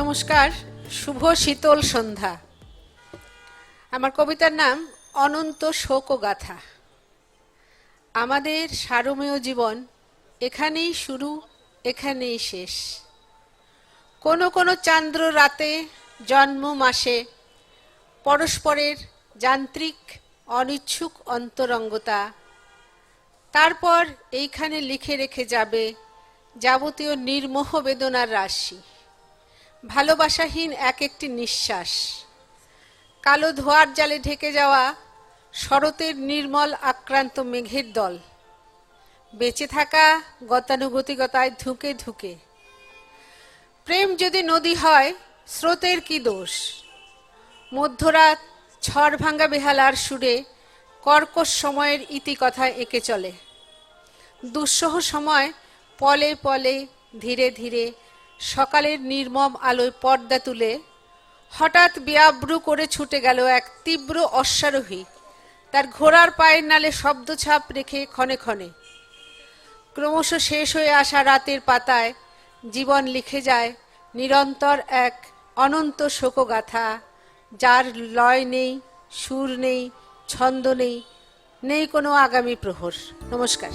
নমস্কার, শুভ শীতল সন্ধ্যা। আমার কবিতার নাম অনন্ত শোক ও গাথা আমাদের সারমেয় জীবন এখানেই শুরু, এখানেই শেষ। কোনো কোনো চান্দ্র রাতে, জন্ম মাসে পরস্পরের যান্ত্রিক অনিচ্ছুক অন্তরঙ্গতা, তারপর এইখানে লিখে রেখে যাবে যাবতীয় নির্মোহ বেদনার রাশি। ভালোবাসাহীন এক একটি নিঃশ্বাস। কালো ধোয়ার জালে ঢেকে যাওয়া শরতের নির্মল আক্রান্ত মেঘের দল। বেঁচে থাকা গতানুগতিকতায় ধুকে ধুকে। প্রেম যদি নদী হয়, স্রোতের কি দোষ? মধ্যরাত ঝড় ভাঙ্গা বেহালার সুরে কর্কশ সময়ের ইতিকথা এঁকে চলে। দুঃসহ সময় পলে পলে ধীরে ধীরে সকালের নির্মম আলোয় পর্দা তুলে হঠাৎ বেআব্রু করে ছুটে গেল এক তীব্র অশ্বারোহী। তার ঘোড়ার পায়ের নালে শব্দছাপ রেখে ক্ষণে ক্ষণে। ক্রমশ শেষ হয়ে আসা রাতের পাতায় জীবন লিখে যায় নিরন্তর এক অনন্ত শোকগাথা, যার লয় নেই, সুর নেই, ছন্দ নেই নেই কোনো আগামী প্রহর। নমস্কার।